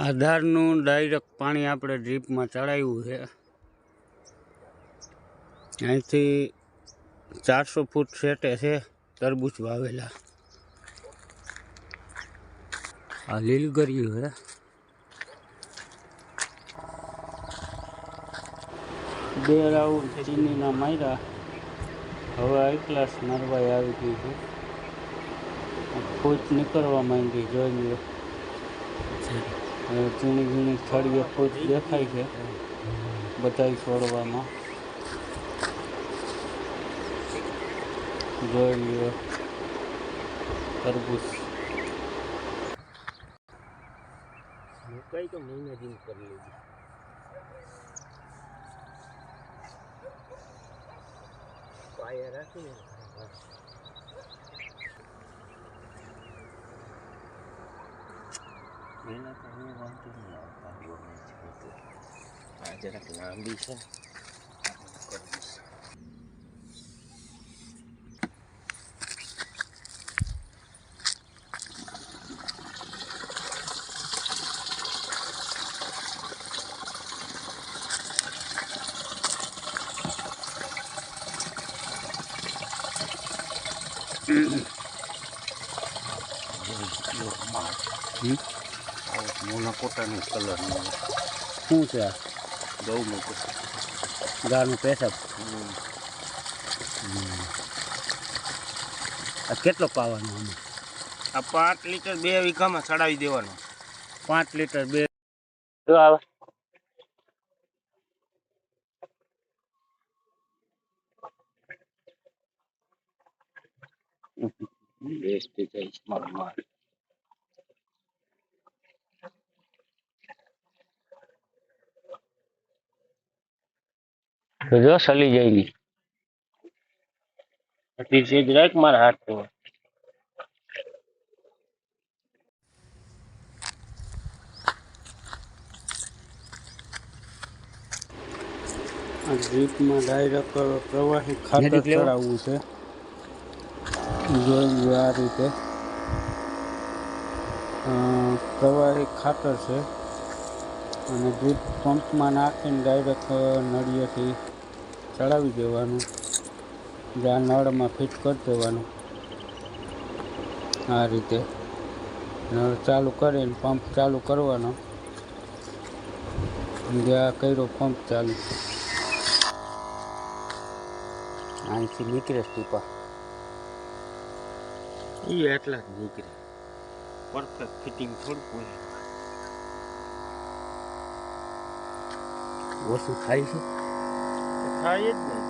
આધારનું direct પાણી આપણે ડ્રીપમાં ચડાવ્યું છે. અહીંથી ચારસો ફૂટ સેટે છે તરબૂચ વાવેલા. આ લીલગરિયું છે. બે રાઉન્ડ ચીનીના માર્યા. હવે હાઈ ક્લાસ નરવાઈ આવી ગઈ છે. ફૂટ નીકળવા માંગી જોઈ લ્યો. હવે ઝીણી ઝીણી થળીએ ફૂટ દેખાય છે. બધાય છોડવામાં. જોઈ લ્યો. તરબૂચ. મકાઈ તો મહિના દિન કરી લીધી પાયા રાખીને. એના તો હું વાંધો નહીં આવતા ગમે છે તો આ જરાક લાંબી છે કરીશ હમ? મોના કોટાની કલરનું શું છે આ? બહુ મોટું. ગાનું પેશાબ? આ કેટલો પાવાનો આમાં? આ પાંચ લીટર બે વીઘામાં ચડાવી દેવાનો. પાંચ લીટર બે. જો આવે બેસ્ટ જાય છે મારો જો સલી જાય ની અતિ સેજ માર મારા હાથ. તો આ ડ્રીપમાં ડાયરેક્ટ પ્રવાહી ખાતર ચડાવવું છે. લો આ રીતે. પ્રવાહી ખાતર છે. અને ડ્રીપ પંપમાં નાખીને ડાયરેક્ટ નળિયેથી ચડાવી દેવાનું. જ્યાં નળમાં ફિટ કરી દેવાનું. આ રીતે. નળ ચાલુ કરીને પંપ ચાલુ કરવાનો. જ્યાં કર્યો પંપ ચાલુ. અહીંથી નીકળે ટીપા એ એટલા જ નીકળે. પરફેક્ટ ફિટિંગ થોડુંક હોય. ઓછું થાય છે. થાય જ નહીં